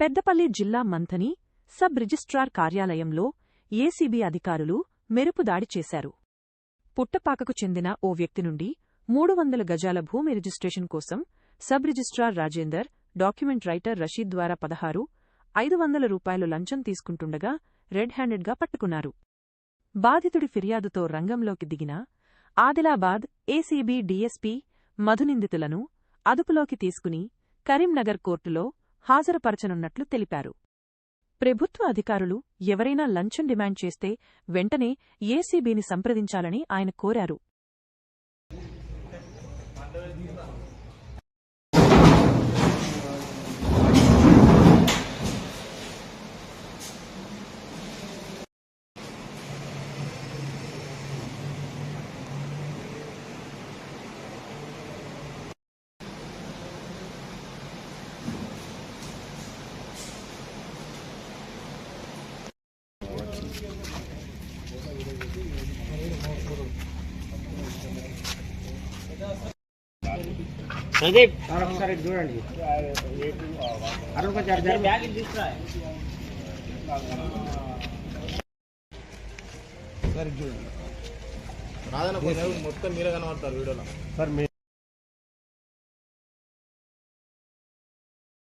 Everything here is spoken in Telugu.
పెద్దపల్లి జిల్లా మంథని సబ్ రిజిస్ట్రార్ కార్యాలయంలో ఏసీబీ అధికారులు మెరుపు దాడి చేశారు. పుట్టపాకకు చెందిన ఓ వ్యక్తి నుండి మూడు వందల గజాల భూమి రిజిస్ట్రేషన్ కోసం sub registrar Rajender document writer Rasheed ద్వారా పదహారు ఐదు వందల రూపాయలు లంచం తీసుకుంటుండగా రెడ్ హ్యాండెడ్గా పట్టుకున్నారు. బాధితుడి ఫిర్యాదుతో రంగంలోకి దిగిన ఆదిలాబాద్ ఏసీబీ డీఎస్పీ మధునిందితులను అదుపులోకి తీసుకుని కరీంనగర్ కోర్టులో హాజరుపరచనున్నట్లు తెలిపారు. ప్రభుత్వ అధికారులు ఎవరైనా లంచం డిమాండ్ చేస్తే వెంటనే ఏసీబీని సంప్రదించాలని ఆయన కోరారు. ప్రదీప్. సార్ ఒకసారి చూడండి. కొంచెం జరుగు. బ్యాగ్ తీసుకురా. రాదన్న కొంచెం మొత్తం మీరే కనబడతారు వీడియోలో. సార్ మీ